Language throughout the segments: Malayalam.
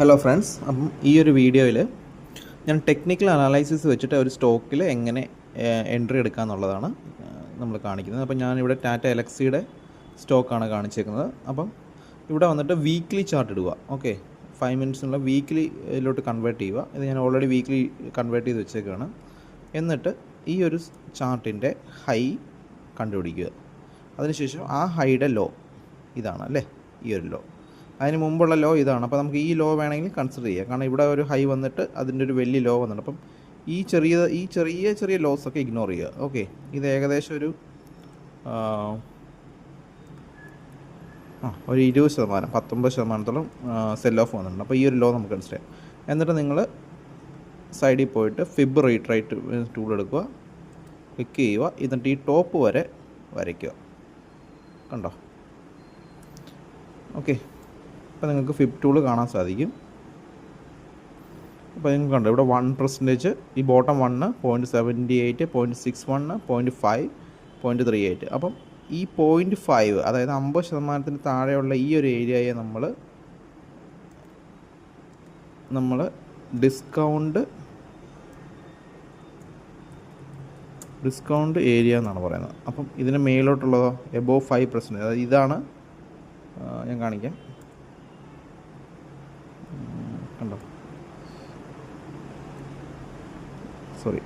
ഹലോ ഫ്രണ്ട്സ് അപ്പം ഈ ഒരു വീഡിയോയിൽ ഞാൻ ടെക്നിക്കൽ അനാലൈസിസ് വെച്ചിട്ട് ഒരു സ്റ്റോക്കിൽ എങ്ങനെ എൻട്രി എടുക്കുക എന്നുള്ളതാണ് നമ്മൾ കാണിക്കുന്നത്. അപ്പം ഞാനിവിടെ ടാറ്റ എലക്സിയുടെ സ്റ്റോക്കാണ് കാണിച്ചേക്കുന്നത്. അപ്പം ഇവിടെ വന്നിട്ട് വീക്ക്ലി ചാർട്ട് ഇടുക. ഓക്കെ ഫൈവ് മിനിറ്റ്സിനുള്ള വീക്ക്ലിയിലോട്ട് കൺവേർട്ട് ചെയ്യുക. ഇത് ഞാൻ ഓൾറെഡി വീക്ക്ലി കൺവേർട്ട് ചെയ്ത് വെച്ചേക്കാണ്. എന്നിട്ട് ഈ ഒരു ചാർട്ടിന്റെ ഹൈ കണ്ടുപിടിക്കുക. അതിനുശേഷം ആ ഹൈയുടെ ലോ ഇതാണ് അല്ലേ? ഈ ഒരു ലോ അതിന് മുമ്പുള്ള ലോ ഇതാണ്. അപ്പോൾ നമുക്ക് ഈ ലോ വേണമെങ്കിൽ കൺസിഡർ ചെയ്യാം. കാരണം ഇവിടെ ഒരു ഹൈ വന്നിട്ട് അതിന്റെ ഒരു വലിയ ലോ വന്നിട്ട് അപ്പം ഈ ചെറിയ ഈ ചെറിയ ചെറിയ ലോസ് ഒക്കെ ഇഗ്നോർ ചെയ്യുക. ഓക്കെ ഇത് ഏകദേശം ഒരു ആ, ഒരു ഇരുപത് ശതമാനം പത്തൊമ്പത് ശതമാനത്തോളം സെൽ ഓഫ് വന്നിട്ടുണ്ട്. അപ്പോൾ ഈ ഒരു ലോ നമുക്ക് കൺസിഡർ ചെയ്യാം. എന്നിട്ട് നിങ്ങൾ സൈഡിൽ പോയിട്ട് ഫിബ് റേറ്റ് റൈറ്റ് ടൂൾ എടുക്കുക. ക്ലിക്ക് ചെയ്യുക. എന്നിട്ട് ഈ ടോപ്പ് വരെ വരയ്ക്കുക. കണ്ടോ? ഓക്കെ അപ്പോൾ നിങ്ങൾക്ക് ഫിപ് ടൂൾ കാണാൻ സാധിക്കും. അപ്പോൾ നിങ്ങൾക്ക് കണ്ടോ ഇവിടെ വൺ പെർസെന്റേജ് ഈ bottom one point seventy eight point six one point five point three eight അപ്പം ഈ പോയിന്റ് ഫൈവ് അതായത് അമ്പത് ശതമാനത്തിന് താഴെയുള്ള ഈ ഒരു ഏരിയയെ നമ്മൾ നമ്മൾ ഡിസ്കൗണ്ട് ഡിസ്കൗണ്ട് ഏരിയ എന്നാണ് പറയുന്നത്. അപ്പം ഇതിന് മേലോട്ടുള്ളതോ എബോവ് ഫൈവ് പെർസെന്റേജ് അതായത് ഇതാണ് ഞാൻ കാണിക്കാം ഉം, കണ്ടോ സോറി.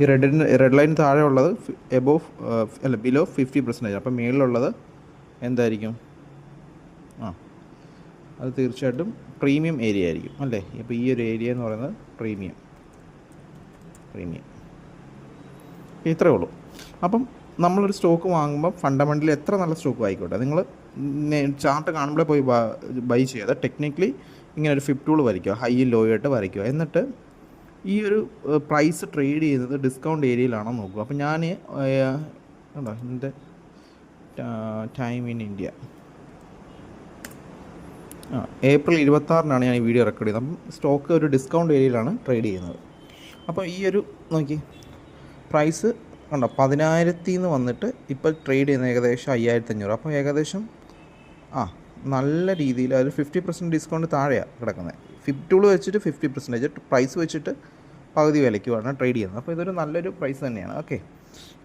ഈ റെഡിന് റെഡ് ലൈൻ താഴെ ഉള്ളത് എബോവ് അല്ല ബിലോ ഫിഫ്റ്റി പെർസെന്റേജ് അപ്പം മേളിലുള്ളത് എന്തായിരിക്കും? ആ. അത് തീർച്ചയായിട്ടും പ്രീമിയം ഏരിയ ആയിരിക്കും അല്ലേ? ഇപ്പോൾ ഈ ഒരു ഏരിയ എന്ന് പറയുന്നത് പ്രീമിയം പ്രീമിയം ഇത്രയേ ഉള്ളൂ. അപ്പം നമ്മളൊരു സ്റ്റോക്ക് വാങ്ങുമ്പോൾ ഫണ്ടമെന്റലി എത്ര നല്ല സ്റ്റോക്ക് ആയിക്കോട്ടെ? നിങ്ങൾ ചാർട്ട് കാണുമ്പോൾ പോയി ബൈ ചെയ്യാതെ ടെക്നിക്കലി ഇങ്ങനെ ഒരു ഫിഫ്റ്റ് ടൂൾ വരയ്ക്കുക. ഹൈ ലോ ആയിട്ട് വരയ്ക്കുക. എന്നിട്ട് ഈ ഒരു പ്രൈസ് ട്രേഡ് ചെയ്യുന്നത് ഡിസ്കൗണ്ട് ഏരിയയിലാണോ നോക്കുക. അപ്പോൾ ഞാൻ കണ്ടോ? ഇതിന്റെ ടൈം ഇൻ ഇന്ത്യ ആ ഏപ്രിൽ ഇരുപത്താറിനാണ് ഞാൻ ഈ വീഡിയോ റെക്കോർഡ് ചെയ്തത് അപ്പം സ്റ്റോക്ക് ഒരു ഡിസ്കൗണ്ട് ഏരിയയിലാണ് ട്രേഡ് ചെയ്യുന്നത്. അപ്പോൾ ഈ ഒരു നോക്കി. പ്രൈസ് കണ്ടോ? പതിനായിരത്തി നിന്ന് വന്നിട്ട് ഇപ്പോൾ ട്രേഡ് ചെയ്യുന്ന ഏകദേശം അയ്യായിരത്തി അഞ്ഞൂറ് അപ്പോൾ ഏകദേശം ആ നല്ല രീതിയിൽ അതിൽ ഫിഫ്റ്റി പെർസെന്റ് ഡിസ്കൗണ്ട് താഴെയാണ് കിടക്കുന്നത് ഫിഫ് ടൂൾ വെച്ചിട്ട് ഫിഫ്റ്റി പെർസെന്റേജ് പ്രൈസ് വെച്ചിട്ട് പകുതി വിലയ്ക്കുമാണ് ട്രേഡ് ചെയ്യുന്നത്. അപ്പോൾ ഇതൊരു നല്ലൊരു പ്രൈസ് തന്നെയാണ്. ഓക്കെ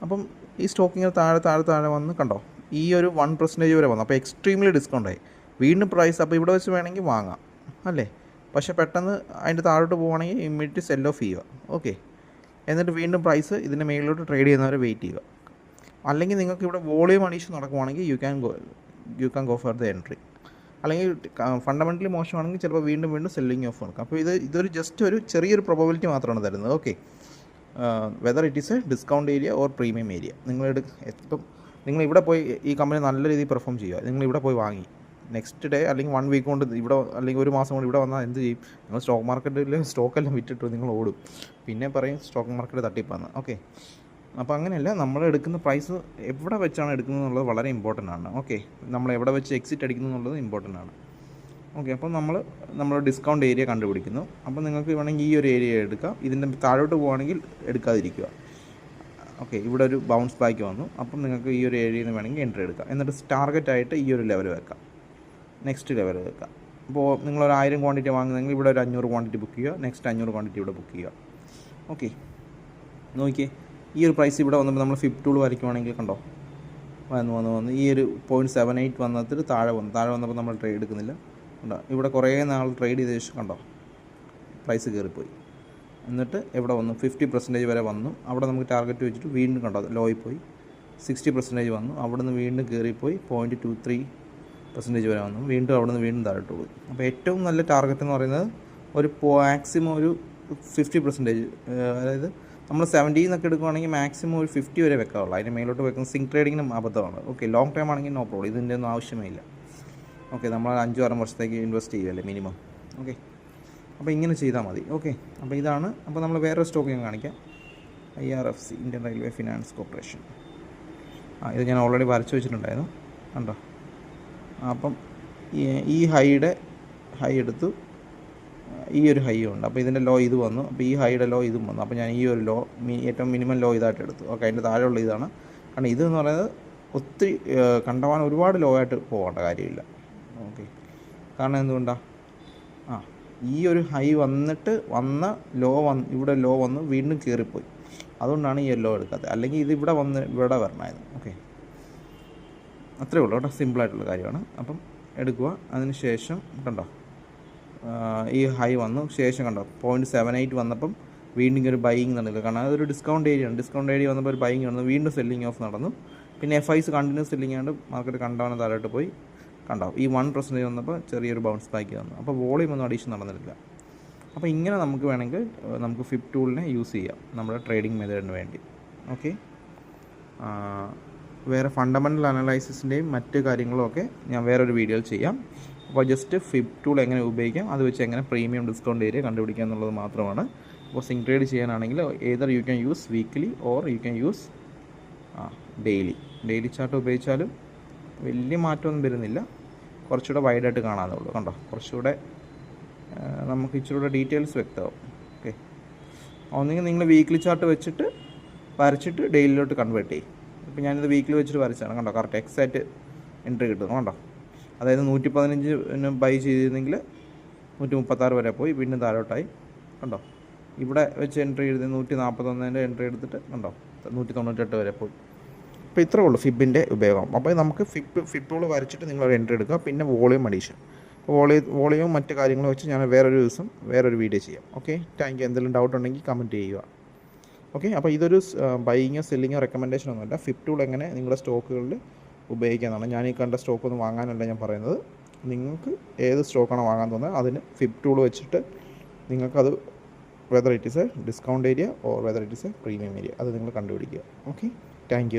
അപ്പം ഈ സ്റ്റോക്കിങ്ങനെ താഴെ താഴെ താഴെ വന്ന് കണ്ടോ? ഈ ഒരു വൺ പെർസെന്റേജ് വരെ വന്നു. അപ്പോൾ എക്സ്ട്രീംലി ഡിസ്കൗണ്ട് ആയി. വീണ്ടും പ്രൈസ് അപ്പോൾ ഇവിടെ വെച്ച് വേണമെങ്കിൽ വാങ്ങാം. അല്ലേ? പക്ഷേ പെട്ടെന്ന് അതിന്റെ താഴോട്ട് പോവുകയാണെങ്കിൽ ഇമ്മീഡിയറ്റ് സെൽ ഓഫ് ചെയ്യുക. ഓക്കെ എന്നിട്ട് വീണ്ടും പ്രൈസ് ഇതിന്റെ മേളിലോട്ട് ട്രേഡ് ചെയ്യുന്നവരെ വെയിറ്റ് ചെയ്യുക. അല്ലെങ്കിൽ നിങ്ങൾക്ക് ഇവിടെ volume addition നടക്കുവാണെങ്കിൽ you can go you can go for the entry അല്ലെങ്കിൽ ഫണ്ടമെന്റലി മോശമാണെങ്കിൽ ചിലപ്പോൾ വീണ്ടും വീണ്ടും സെല്ലിങ് ഓഫ് നടക്കും അപ്പോൾ ഇത് ഇതൊരു ജസ്റ്റ് ഒരു ചെറിയൊരു പ്രൊബബിലിറ്റി മാത്രമാണ് തരുന്നത്. Okay whether it is a discount area or premium area നിങ്ങൾ ഇപ്പം നിങ്ങൾ ഇവിടെ പോയി ഈ കമ്പനി നല്ല രീതിയിൽ പെർഫോം ചെയ്യുക. നിങ്ങൾ ഇവിടെ പോയി വാങ്ങി. നെക്സ്റ്റ് ഡേ അല്ലെങ്കിൽ വൺ വീക്ക് കൊണ്ട് ഇവിടെ അല്ലെങ്കിൽ ഒരു മാസം കൊണ്ട് ഇവിടെ വന്നാൽ എന്ത് ചെയ്യും? നിങ്ങൾ സ്റ്റോക്ക് മാർക്കറ്റിൽ സ്റ്റോക്കെല്ലാം വിറ്റിട്ട് നിങ്ങൾ ഓടും. പിന്നെ പറയും സ്റ്റോക്ക് മാർക്കറ്റ് തട്ടിപ്പാന്ന്. ഓക്കെ അപ്പോൾ അങ്ങനെയല്ല നമ്മൾ എടുക്കുന്ന പ്രൈസ് എവിടെ വെച്ചാണ് എടുക്കുന്നത് എന്നുള്ളത് വളരെ ഇമ്പോർട്ടന്റ് ആണ്. ഓക്കെ നമ്മൾ എവിടെ വെച്ച് എക്സിറ്റ് അടിക്കുന്നു എന്നുള്ളത് ഇമ്പോർട്ടന്റ് ആണ്. ഓക്കെ അപ്പോൾ നമ്മൾ നമ്മൾ ഡിസ്കൗണ്ട് ഏരിയ കണ്ടുപിടിക്കുന്നു. അപ്പോൾ നിങ്ങൾക്ക് വേണമെങ്കിൽ ഈ ഒരു ഏരിയ എടുക്കാം. ഇതിന്റെ താഴോട്ട് പോകുകയാണെങ്കിൽ എടുക്കാതിരിക്കുക. ഓക്കെ ഇവിടെ ഒരു ബൗൺസ് ബാക്ക് വന്നു. അപ്പം നിങ്ങൾക്ക് ഈ ഒരു ഏരിയയിൽ നിന്ന് വേണമെങ്കിൽ എൻട്രി എടുക്കാം. എന്നിട്ട് ടാർഗറ്റ് ആയിട്ട് ഈ ഒരു ലെവൽ വെക്കാം. നെക്സ്റ്റ് ലെവൽ വെക്കാം. അപ്പോൾ നിങ്ങൾ ഒരു ആയിരം ക്വാണ്ടിറ്റി വാങ്ങുന്നെങ്കിൽ ഇവിടെ ഒരു അഞ്ഞൂറ് ക്വാണ്ടിറ്റി ബുക്ക് ചെയ്യുക. നെക്സ്റ്റ് അഞ്ഞൂറ് ക്വാണ്ടിറ്റി ഇവിടെ ബുക്ക് ചെയ്യുക. ഓക്കെ നോക്കിയേ. ഈ ഒരു പ്രൈസ് ഇവിടെ വന്നപ്പോൾ നമ്മൾ ഫിഫ്റ്റ് ടൂൾ വരയ്ക്കുവാണെങ്കിൽ കണ്ടോ? വന്ന് വന്ന് വന്ന്. ഈ ഒരു പോയിന്റ് സെവൻ എയ്റ്റ് വന്നതിൽ താഴെ വന്നു. താഴെ വന്നപ്പോൾ നമ്മൾ ട്രേഡ് എടുക്കുന്നില്ല. കണ്ടോ? ഇവിടെ കുറേ നാൾ ട്രേഡ് ചെയ്ത ശേഷം കണ്ടോ? പ്രൈസ് കയറിപ്പോയി എന്നിട്ട് എവിടെ വന്നു? ഫിഫ്റ്റി പെർസെന്റേജ് വരെ വന്നു. അവിടെ നമുക്ക് ടാർഗറ്റ് വെച്ചിട്ട് വീണ്ടും കണ്ടോ? ലോയിൽ പോയി. സിക്സ്റ്റി പെർസെന്റേജ് വന്നു. അവിടെ നിന്ന് വീണ്ടും കയറിപ്പോയി പോയിന്റ് ടു ത്രീ പെർസെന്റേജ് വരെ വന്നു. വീണ്ടും അവിടെ നിന്ന് വീണ്ടും താഴോട്ട് പോയി. അപ്പോൾ ഏറ്റവും നല്ല ടാർഗറ്റ് എന്ന് പറയുന്നത് ഒരു മാക്സിമം ഒരു ഫിഫ്റ്റി പെർസെന്റേജ് അതായത് നമ്മൾ സെവന്റിയിൽ എന്നൊക്കെ എടുക്കുകയാണെങ്കിൽ മാക്സിമം ഒരു ഫിഫ്റ്റി വരെ വെക്കാവുള്ളൂ. അതിന് മേലോട്ട് വെക്കുന്ന സിങ്ക് ട്രേഡിങ്ങിനും അബദ്ധമാണ്. ഓക്കെ ലോങ് ടൈം ആണെങ്കിൽ നോ പ്രോബ്ലം ഇതിന്റെ ഒന്നും ആവശ്യമേ ഇല്ല. ഓക്കെ നമ്മൾ അഞ്ചോ ആറ് വർഷത്തേക്ക് ഇൻവെസ്റ്റ് ചെയ്യുമല്ലേ മിനിമം ഓക്കെ അപ്പോൾ ഇങ്ങനെ ചെയ്താൽ മതി. ഓക്കെ അപ്പോൾ ഇതാണ്. അപ്പോൾ നമ്മൾ വേറെ സ്റ്റോക്ക് ഞാൻ കാണിക്കാം. I R F C Indian railway finance corporation ആ ഇത് ഞാൻ ഓൾറെഡി വരച്ച് വെച്ചിട്ടുണ്ടായിരുന്നു. കണ്ടോ? അപ്പം ഈ ഹൈയുടെ ഹൈ എടുത്തു. ഈ ഒരു ഹൈ ഉണ്ട്. അപ്പോൾ ഇതിന്റെ ലോ ഇത് വന്നു. അപ്പോൾ ഈ ഹൈയുടെ ലോ ഇതും വന്നു. അപ്പോൾ ഞാൻ ഈ ഒരു ലോ ഏറ്റവും മിനിമം ലോ ഇതായിട്ട് എടുത്തു. ഓക്കെ അതിന്റെ താഴെയുള്ള ഇതാണ്. കാരണം ഇത് എന്ന് പറയുന്നത് ഒത്തിരി കണ്ടവാൻ ഒരുപാട് ലോ ആയിട്ട് പോകേണ്ട കാര്യമില്ല. ഓക്കെ കാരണം എന്തുകൊണ്ടാണ് ആ ഈ ഒരു ഹൈ വന്നിട്ട് വന്ന ലോ വന്ന് ഇവിടെ ലോ വന്ന് വീണ്ടും കയറിപ്പോയി അതുകൊണ്ടാണ് ഈ ലോ എടുക്കാത്തത്. അല്ലെങ്കിൽ ഇത് ഇവിടെ വന്ന് ഇവിടെ വരണമായിരുന്നു. ഓക്കെ അത്രേ ഉള്ളൂ കേട്ടോ. സിമ്പിളായിട്ടുള്ള കാര്യമാണ്. അപ്പം എടുക്കുക. അതിന് ശേഷം കണ്ടോ? ഈ ഹൈ വന്നു. ശേഷം കണ്ടോ പോയിന്റ് സെവൻ എയ്റ്റ് വന്നപ്പം വീണ്ടും ഒരു ബൈയിങ് നടന്നില്ല. കാരണം അതൊരു ഡിസ്കൗണ്ട് ഏരിയ ആണ്. ഡിസ്കൗണ്ട് ഏരിയ വന്നപ്പോൾ ഒരു ബൈയിങ് നടന്നു. വീണ്ടും സെല്ലിങ് ഓഫ് നടന്നു. പിന്നെ F I's continuous selling and market കണ്ടവനെ താഴോട്ട് പോയി കണ്ടാവും. ഈ വൺ പെർസെന്റേജ് വന്നപ്പോൾ ചെറിയൊരു ബൗൺസ് ബാക്ക് വന്നു. അപ്പോൾ വോളിയം ഒന്നും അഡീഷൻ നടന്നിട്ടില്ല. അപ്പോൾ ഇങ്ങനെ നമുക്ക് വേണമെങ്കിൽ നമുക്ക് ഫിപ് ടൂളിനെ യൂസ് ചെയ്യാം. നമ്മുടെ ട്രേഡിംഗ് മെത്തേഡിന് വേണ്ടി. ഓക്കെ വേറെ ഫണ്ടമെന്റൽ അനലൈസിസിന്റെയും മറ്റ് കാര്യങ്ങളും ഒക്കെ ഞാൻ വേറൊരു വീഡിയോയിൽ ചെയ്യാം. അപ്പോൾ ജസ്റ്റ് ഫിപ് ടൂൾ എങ്ങനെ ഉപയോഗിക്കാം? അത് വെച്ച് എങ്ങനെ പ്രീമിയം ഡിസ്കൗണ്ട് ഏരിയ കണ്ടുപിടിക്കുക എന്നുള്ളത് മാത്രമാണ്. അപ്പോൾ സിങ് ട്രേഡ് ചെയ്യാനാണെങ്കിൽ either you can use weekly or you can use ആ ഡെയിലി ഡെയിലി ചാർട്ട് ഉപയോഗിച്ചാലും വലിയ മാറ്റമൊന്നും വരുന്നില്ല. കുറച്ചുകൂടെ വൈഡായിട്ട് കാണാനേ ഉള്ളൂ. കണ്ടോ? കുറച്ചുകൂടെ നമുക്ക് ഇച്ചിരി കൂടെ ഡീറ്റെയിൽസ് വ്യക്തമാവും. ഓക്കെ ഒന്നുകിൽ നിങ്ങൾ വീക്ക്ലി ചാർട്ട് വെച്ചിട്ട് വരച്ചിട്ട് ഡെയിലിലോട്ട് കൺവേർട്ട് ചെയ്യും. ഇപ്പോൾ ഞാനിത് വീക്കിലി വെച്ചിട്ട് വരച്ചാണ് കണ്ടോ? കറക്റ്റ് എക്സാക്റ്റ് എൻട്രി കിട്ടുന്നു. കണ്ടോ? അതായത് നൂറ്റി പതിനഞ്ചിന് ബൈ ചെയ്തിരുന്നെങ്കിൽ നൂറ്റി മുപ്പത്താറ് വരെ പോയി വീണ്ടും താഴോട്ടായി. കണ്ടോ? ഇവിടെ വെച്ച് എൻട്രി എഴുതി നൂറ്റി നാൽപ്പത്തൊന്നിന്റെ എൻട്രി എടുത്തിട്ട് കണ്ടോ? നൂറ്റി തൊണ്ണൂറ്റെട്ട് വരെ പോയി. അപ്പോൾ ഇത്രേ ഉള്ളൂ ഫിബിന്റെ ഉപയോഗം. അപ്പോൾ നമുക്ക് ഫിബ് ഫിബുകൾ വരച്ചിട്ട് നിങ്ങൾ ഒരു എൻട്രി എടുക്കുക പിന്നെ വോളിയം അഡീഷൻ വോളിയം വോളിയവും മറ്റു കാര്യങ്ങളും വെച്ച് ഞാൻ വേറൊരു ദിവസം വേറൊരു വീഡിയോ ചെയ്യാം. ഓക്കെ താങ്ക് യു എന്തെങ്കിലും ഡൗട്ട് ഉണ്ടെങ്കിൽ കമന്റ് ചെയ്യുക. ഓക്കെ അപ്പോൾ ഇതൊരു ബൈയിങ്ങോ സെല്ലിങ്ങോ റെക്കമെൻഡേഷൻ ഒന്നുമല്ല. ഫിപ് ടൂൾ എങ്ങനെ നിങ്ങളുടെ സ്റ്റോക്കുകളിൽ ഉപയോഗിക്കാമെന്നാണ്. ഞാൻ ഈ കണ്ട സ്റ്റോക്ക് ഒന്നും വാങ്ങാനല്ല ഞാൻ പറയുന്നത്. നിങ്ങൾക്ക് ഏത് സ്റ്റോക്കാണ് വാങ്ങാൻ തോന്നുന്നത് അതിന് ഫിപ് ടൂൾ വെച്ചിട്ട് നിങ്ങൾക്കത് whether it is a discount area or whether it is a premium area അത് നിങ്ങൾ കണ്ടുപിടിക്കുക. Okay thank